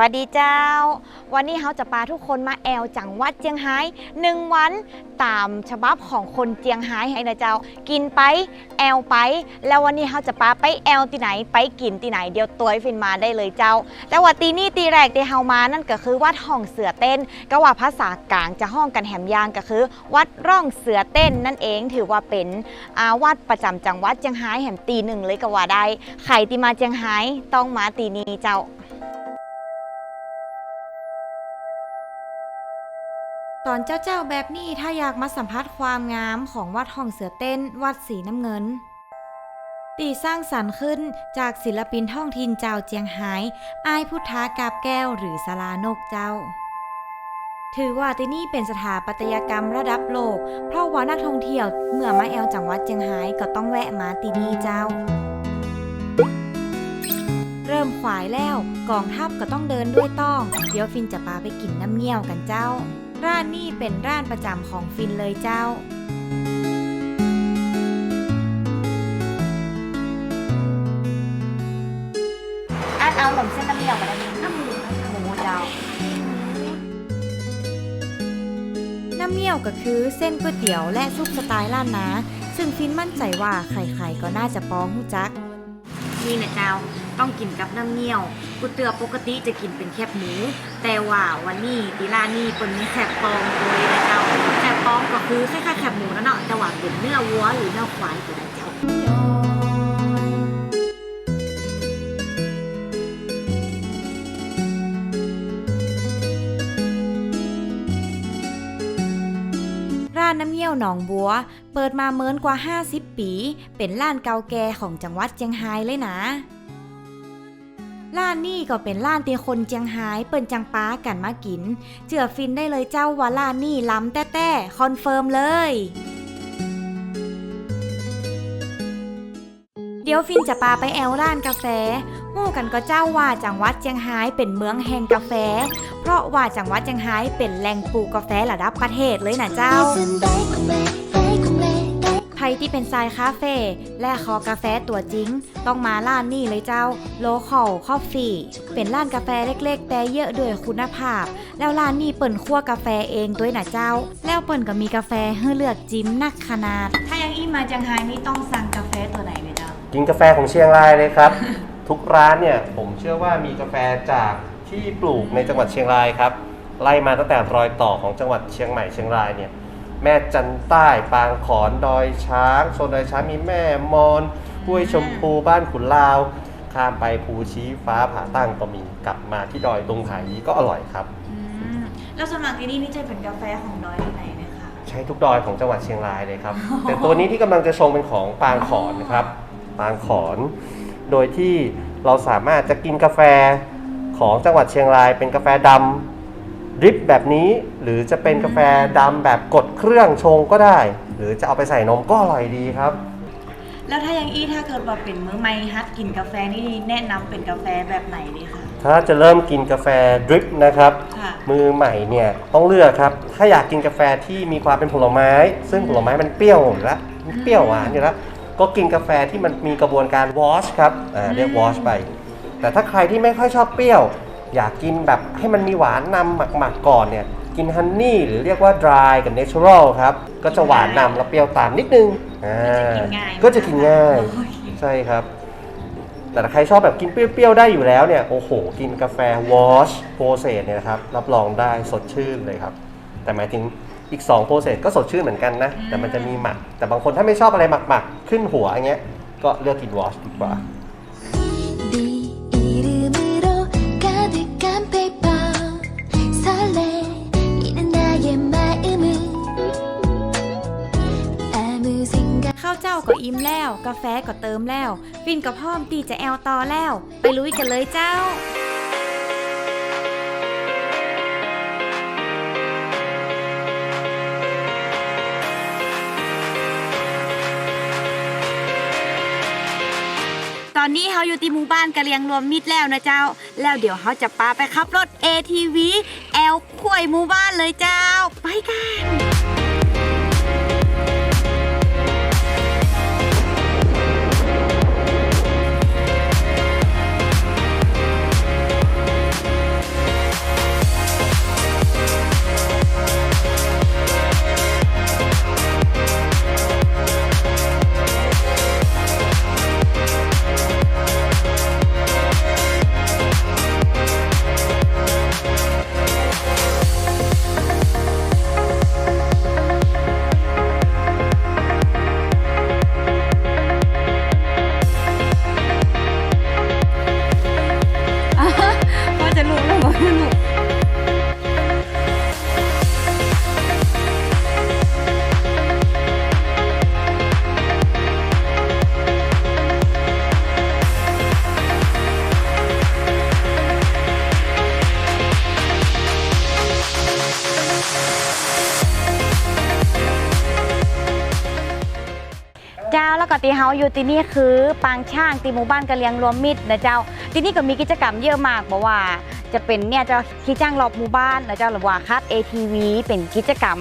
วัสดีเจ้า วันนี้เขาจะพาทุกคนมาแอลจังหวัดเจียงไฮ้หนึ่งวันตามฉบับของคนเจียงไฮ้ให้นะเจ้า กินไปแอลไป แล้ววันนี้เขาจะพาไปแอลที่ไหน ไปกินที่ไหนเดียวตัวให้ฟินมาได้เลยเจ้า แต่ว่าตีนี่ตีแรกที่เฮามานั่นก็คือวัดห้องเสือเต้น ก็ว่าภาษากลางจะห้องกันแหมยางก็คือ วัดร่องเสือเต้นนั่นเองถือว่าเป็นอาวัดประจำจังหวัดเจียงไฮ้แหมตีหนึ่งเลยก็ว่าได้ใครที่มาเจียงไฮ้ต้องมาตีนี้เจ้า ตอนเจ้าๆแบบนี้ถ้าอยากมาสัมผัสความงามของวัดห้องเสือเต้นวัดสีน้ำเงิน ตีสร้างสรรค์ขึ้นจากศิลปินท้องถิ่นเจ้าเจียงไฮ้อายพุทธากาบแก้วหรือสลานกเจ้า ถือว่าที่นี่เป็นสถาปัตยกรรมระดับโลก เพราะว่านักท่องเที่ยวเมื่อมาแอลจังหวัดเจียงไฮ้ก็ต้องแวะมาที่นี่เจ้าเริ่มขวายแล้วกองทัพก็ต้องเดินด้วยต้อง เดี๋ยวฟินจะพาไปกินน้ำเงี้ยวกันเจ้า ร้านนี้เป็นร้านประจำของฟินเลยเจ้า อันเอาหนมเส้นน้ำเงี้ยวมาได้ไหมน้ำหมูหมูเจ้า น้ำเงี้ยวก็คือเส้นก๋วยเตี๋ยวและซุปสไตล์ล้านนา ซึ่งฟินมั่นใจว่าใครๆก็น่าจะป้องหูจัก นี่นะเจ้า ต้องกินกับน้ำเงี้ยวกูเตือปกติจะกินเป็นแคบหมู แต่ว่าวันนี้ตีลานี่เป็นมีแคบปองเลยนะเจ้าแคบปองก็คือคล้ายๆแคบหมูนั่นเนาะแต่ว่าเป็นเนื้อวัวหรือเนื้อควายก็ได้เจ้าร้านน้ำเงี้ยวหนองบัว เปิดมาเมินกว่า 50 ปี เป็นร้านเก่าแก่ของจังหวัดเจียงไฮ้เลยนะ ร้านนี่ก็เป็นร้านที่คนเจียงไฮ้เปิ่นจังป้ากันมากิน เจือฟินได้เลยเจ้าว่าร้านนี่ล้ำแต้ๆคอนเฟิร์มเลย เดี๋ยวฟินจะปาไปแอลร้านกาแฟหู้กันก็เจ้าว่าจังหวัดเจียงไฮ้เป็นเมืองแห่งกาแฟ เพราะว่าจังหวัดเจียงไฮ้เป็นแหล่งปลูกกาแฟระดับประเทศเลยนะเจ้า ที่เป็นทรายคาเฟ่และคอกาแฟตัวจริง ต้องมาร้านนี่เลยเจ้า Local Coffee เป็นร้านกาแฟเล็กๆ แต่เยอะด้วยคุณภาพ แล้วร้านนี้เปิ่นคั่วกาแฟเองด้วยนะเจ้า แล้วเปิ่นก็มีกาแฟให้เลือกจิ้มนักขนาด ถ้ายังอีมาจังไฮนี่ต้องสั่งกาแฟตัวไหนเลยเจ้ากินกาแฟของเชียงรายเลยครับ ทุกร้านเนี่ยผมเชื่อว่ามีกาแฟจากที่ปลูกในจังหวัดเชียงรายครับไล่มาตั้งแต่รอยต่อของจังหวัดเชียงใหม่เชียงรายเนี่ย แม่จันใต้ ปางขอนดอยช้างโซนดอยช้างมีแม่มอนห้วยชมพูบ้านขุนลาว ข้ามไปภูชี้ฟ้าผาตั้งก็มีกลับมาที่ดอยตุงไห่ก็อร่อยครับแล้วสมัครที่นี่นี่จะเป็นกาแฟของดอยที่ไหนนะคะ ใช้ทุกดอยของจังหวัดเชียงรายเลยครับ แต่ตัวนี้ที่กำลังจะชงเป็นของปางขอนนะครับ ปางขอน โดยที่เราสามารถจะกินกาแฟของจังหวัดเชียงราย เป็นกาแฟดำ ดริปแบบนี้หรือจะเป็นกาแฟดำแบบกดเครื่องชงก็ได้ หรือจะเอาไปใส่นมก็อร่อยดีครับ แล้วถ้ายังอีถ้าเกิดว่าเป็นมื้อไม่ฮัดกินกาแฟนี่แนะนำเป็นกาแฟแบบไหนดีคะ ถ้าจะเริ่มกินกาแฟดริปนะครับ ค่ะ มือใหม่เนี่ยต้องเลือกครับ ถ้าอยากกินกาแฟที่มีความเป็นผลไม้ ซึ่งผลไม้มันเปรี้ยวอยู่แล้วมันเปรี้ยวหวานอยู่แล้วก็กินกาแฟที่มันมีกระบวนการวอชครับอ่าเรียกวอชไป แต่ถ้าใครที่ไม่ค่อยชอบเปรี้ยว อยากกินแบบให้มันมีหวานนำหมักๆก่อนเนี่ย กินฮันนี่หรือเรียกว่า dry กับ natural ครับ ก็จะหวานนำแล้วเปรี้ยวตามนิดนึงอ่าจะกินง่ายก็จะกินง่ายโอเคใช่ครับ แต่ถ้าใครชอบแบบกินเปรี้ยวๆได้อยู่แล้วเนี่ย โอ้โห กินกาแฟวอชโปรเซสเนี่ยนะครับ รับรองได้สดชื่นเลยครับ แต่หมายถึงอีก2โปรเซสก็สดชื่นเหมือนกันนะ แต่มันจะมีหมัก แต่บางคนถ้าไม่ชอบอะไรหมักๆ ขึ้นหัวอย่างเงี้ย ก็เลือกกินวอชดีกว่า เจ้าก็อิ่มแล้ว กาแฟก็เติมแล้ว ฟินกับพร้อมตีจะแอลต่อแล้ว ไปลุยกันเลยเจ้าตอนนี้เขาอยู่ที่หมู่บ้านกะเลียงรวมมิตรแล้วนะเจ้า แล้วเดี๋ยวเขาจะปาไปขับรถ ATV แอลข่วยหมู่บ้านเลยเจ้า ไปกัน กตีเฮาอยู่ที่นี่คือ ปางช่างตีหมู่บ้านกะเลียงรวมมิตรนะเจ้า ที่นี่ก็มีกิจกรรมเยอะมากบอกว่า จะเป็นเนี่ยเจ้าที่จ้างรอบหมู่บ้านนะเจ้าหรือว่าคัด ATV เป็นกิจกรรม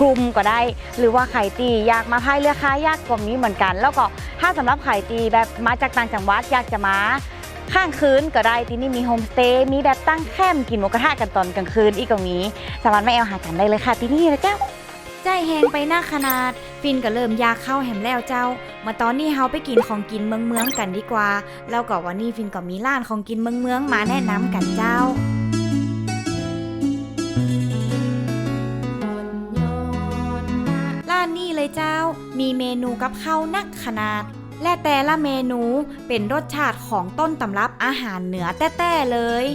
กลุ่มก็ได้ หรือว่าใครตีอยากมาพายเรือคายักก็มีเหมือนกัน แล้วก็ถ้าสำหรับใครตีแบบมาจากต่างจังหวัดอยากจะมาข้างคืนก็ได้ที่นี่มีโฮมสเตย์มีแบบตั้งแคมป์กินหมูกระทะกันตอนกลางคืนอีกก็มีสามารถมาแอลหากันได้เลยค่ะที่นี่นะเจ้า ใจแหงไปหน้าขนาด ฟินก็เริ่มยากเข้าแหมแล้วเจ้า มาตอนนี้เฮาไปกินของกินเมืองเมืองกันดีกว่า แล้วก็วันนี้ฟินก็มีร้านของกินเมืองเมืองมาแนะนำกันเจ้าร้านนี้เลยเจ้า มีเมนูกับข้าวนักขนาด และแต่ละเมนูเป็นรสชาติของต้นตำรับอาหารเหนือแต้ๆเลย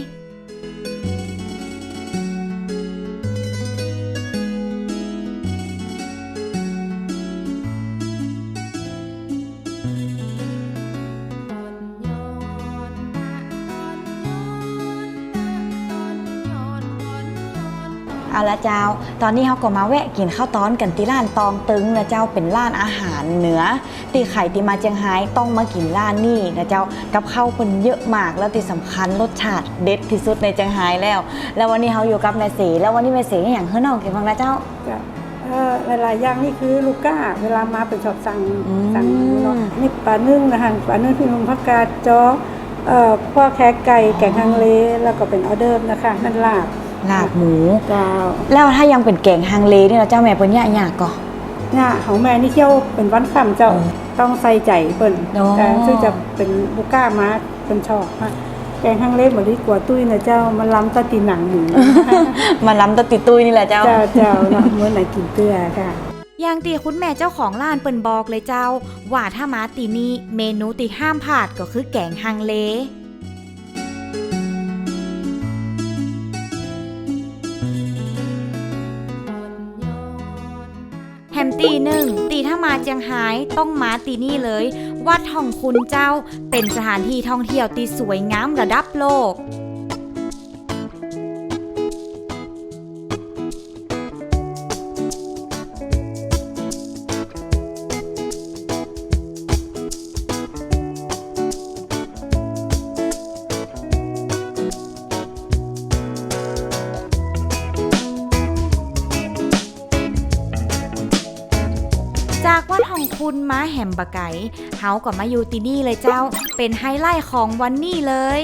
เอาละเจ้า ตอนนี้เขาก็มาแวะกินข้าวต้อนกันที่ร้านตองตึงนะเจ้าเป็นร้านอาหารเหนือตีไข่ตีมาเจียงไฮ้ต้องมากินร้านนี่นะเจ้ากับข้าวเป็นเยอะมากแล้วที่สำคัญรสชาติเด็ดที่สุดในเจียงไฮ้แล้ว แล้ววันนี้เขาอยู่กับนายเสแล้ววันนี้นายเสอย่างเฮ้ยน้องกินฟังนะเจ้าจะเอ่อหลายๆอย่างนี่คือลูก้า เวลามาเป็นชอบสั่งอืมสั่งเนาะนี่ปลานึ่งนะคะปลานึ่งพี่นุ่มผักกาดจอเอ่อพ่อแค่ไก่แกงฮังเลแล้วก็เป็นออเดิร์ฟนะคะนั่นลาบ ลาบหมู เจ้าแล้วถ้ายังเป็นแกงฮังเลนี่นะเจ้าแม่เป็นเนี่ยากก็เนี่ยของแม่นี่เที่ยวเป็นวันค่ำเจ้าอืมต้องใส่ใจเปิ้นอ๋อแต่ซึ่งจะเป็นลูก้ามาเป็นชอบมากแกงฮังเลเหมือนที่กัวตุ้ยนะเจ้ามันล้ำตะตีหนังหมูมาล้ำตะติดตุยนี่แหละเจ้าเจ้าเจ้าเนาะเหมื่อนไหนกินเกลือค่ะอย่างตีคุณแม่เจ้าของร้านเปิ่นบอกเลยเจ้า ว่าถ้ามาตีนี้เมนูตีห้ามพลาดก็คือแกงฮังเล ตีหนึ่งตีถ้ามาเจียงไฮ้ต้องมาตีนี่เลย วัดท่องคุณเจ้าเป็นสถานที่ท่องเที่ยวตีสวยงามระดับโลก คุณมาแหมบะไก่เฮาก็มาอยู่ที่นี่เลยเจ้า เป็นไฮไลท์ของวันนี้เลย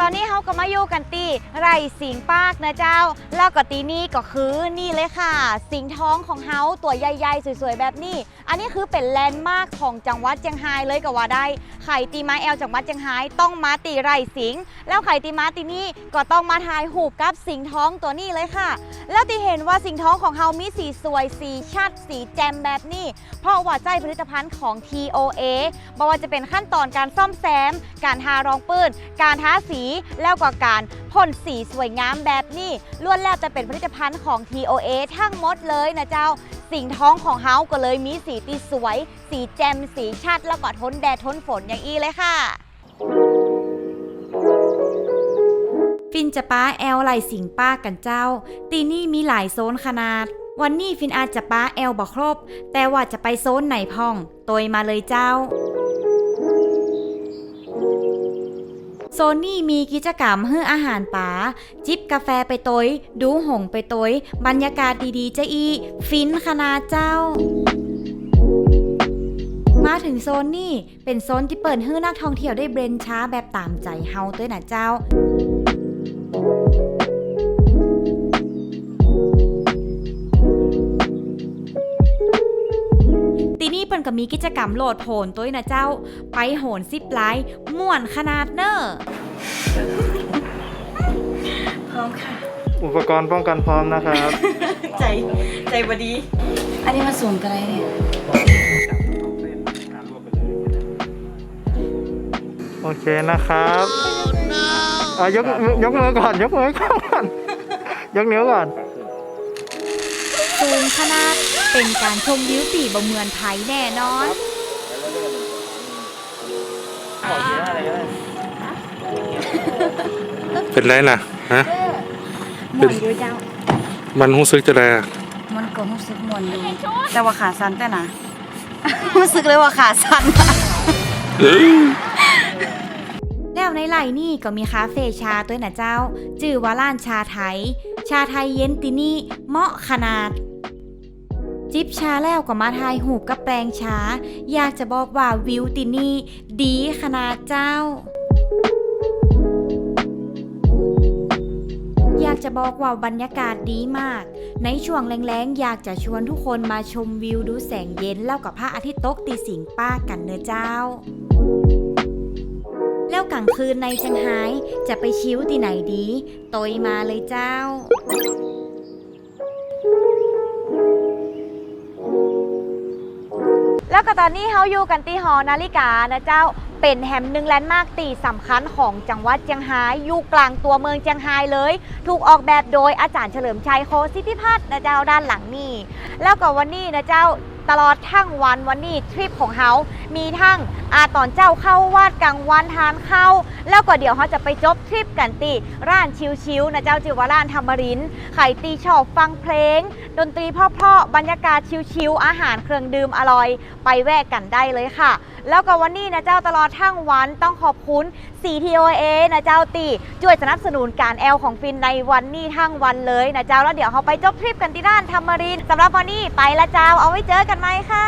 ตอนนี้เขาก็มาอยู่กันตีไรสิงปากนะเจ้า แล้วก็ตีนี่ก็คือนี่เลยค่ะ สิงห์ท้องของเฮาตัวใหญ่ๆ สวยๆ แบบนี้ อันนี้คือเป็นแลนด์มาร์คของจังหวัดเชียงรายเลยก็ว่าได้ไข่ตีม้าแอลจังหวัดเชียงรายต้องมาตีไรสิงแล้วไข่ตีม้าตีนี่ก็ต้องมาทายหูปกับสิงห์ท้องตัวนี้เลยค่ะ แล้วตีเห็นว่าสิงห์ท้องของเฮามีสีสวยสีชัดสีแจ่มแบบนี้เพราะว่าใจผลิตภัณฑ์ของ TOA บอกว่าจะเป็นขั้นตอนการซ่อมแซม การทารองปืนการทาสีแล้วก็การพ่นสีสวยงามแบบนี้ล้วนแล้วจะเป็นผลิตภัณฑ์ของ TOA ทั้งหมดเลยนะเจ้า สิ่งท้องของเฮาก็เลยมีสีตีสวย สีแจ่มสีชัด แล้วก็ทนแดดทนฝนอย่างอีเลยค่ะฟินจะป้าแอลไหลสิงป้ากันเจ้า ตีนี่มีหลายโซนขนาด วันนี้ฟินอาจจะป้าแอลบ่ครบ แต่ว่าจะไปโซนไหนพ่องโตยมาเลยเจ้า โซนนี่มีกิจกรรมเฮืออาหารป๋าจิบกาแฟไปตยดูหงไปตยบรรยากาศดีๆเจ้าอี ฟินขนาดเจ้ามาถึงโซนนี่เป็นโซนที่เปิดให้นักท่องเที่ยวได้เบรนช้าแบบตามใจเฮาด้วยนะเจ้า ตีนี่เปิ่นก็มีกิจกรรมโหลดโผนตัวนะเจ้า ไปโหนซิปไลน์ม่วนขนาดเนอร์พร้อมค่ะ อุปกรณ์ป้องกันพร้อมนะครับ ใจใจบดี อันนี้มาสูงกันอะไรเนี่ยโอเคนะครับอะยกยกมือก่อน ยกมือก่อน ยกนิ้วก่อนสูงขนาด เป็นการชมวิวตีบะเมือนไทยแน่นอนขอเยอะอะไรก็เป็นไรล่ะฮะหมุนอยู่เจ้า มันรู้สึกจะไรอะมันก็รู้สึกหมุนอยู่แต่ว่าขาสั้นแต่นะรู้สึกเลยว่าขาสั้นแล้วในไหลนี่ก็มีคาเฟ่ชาตัวนะเจ้า จื่อว่าร้านชาไทย ชาไทยเย็นตินี่เหมาะขนาด จิบชาแล้วก็มาทายหูกับแปลงชาอยากจะบอกว่าวิวตินี่ดีขนาดเจ้า อยากจะบอกว่าบรรยากาศดีมาก ในช่วงแรงๆ อยากจะชวนทุกคนมาชมวิวดูแสงเย็นแล้วกับพระอาทิตย์ตกตีสิงป้ากันเนอะเจ้าแล้วกลางคืนในเชียงไฮ้จะไปชิวที่ไหนดีโตยมาเลยเจ้า แล้วก็ตอนนี้เขาอยู่กันที่หอนาฬิกานะเจ้าเป็นแห่งหนึ่งแลนด์มาร์คตีสำคัญของจังหวัดเชียงรายอยู่กลางตัวเมืองเชียงรายเลย ถูกออกแบบโดยอาจารย์เฉลิมชัยโคสิทธิพัฒน์นะเจ้าด้านหลังนี่ แล้วก็วันนี้นะเจ้า ตลอดทั้งวันวันนี้ทริปของเขามีทั้งอาตอนเจ้าเข้าวาดกลางวันทานข้าวแล้วก็เดี๋ยวเขาจะไปจบทริปกันตีร้านชิวๆนะเจ้าจิวร้านธรรมรินไข่ตีชอบฟังเพลง ดนตรีเพราะๆบรรยากาศชิวๆอาหารเครื่องดื่มอร่อย ไปแวะกันได้เลยค่ะ แล้วก็วันนี้นะเจ้าตลอดทั้งวันต้องขอบคุณ CTOA นะเจ้าตีช่วยสนับสนุนการแอลของฟินในวันนี้ทั้งวันเลยนะเจ้าแล้วเดี๋ยวเขาไปจบทริปกันที่ด้านธรรมรินสำหรับวันนี้ไปละเจ้าเอาไว้เจอกันไหมค่ะ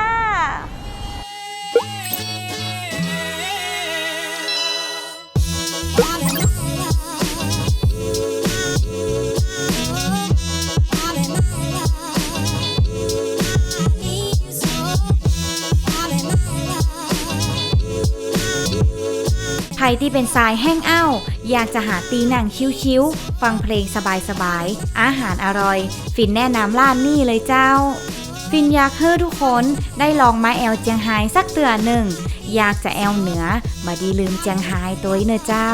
ใครที่เป็นสายแห้งเอาท์อยากจะหาตีหนังชิวๆฟังเพลงสบายๆ อาหารอร่อย ฟินแนะนำร้านนี่เลยเจ้า ฟินอยากให้ทุกคนได้ลองมาแอลเจียงไฮ้สักเตือนหนึ่ง อยากจะแอลเหนือ มาดีลืมเจียงไฮ้ตัวเนอเจ้า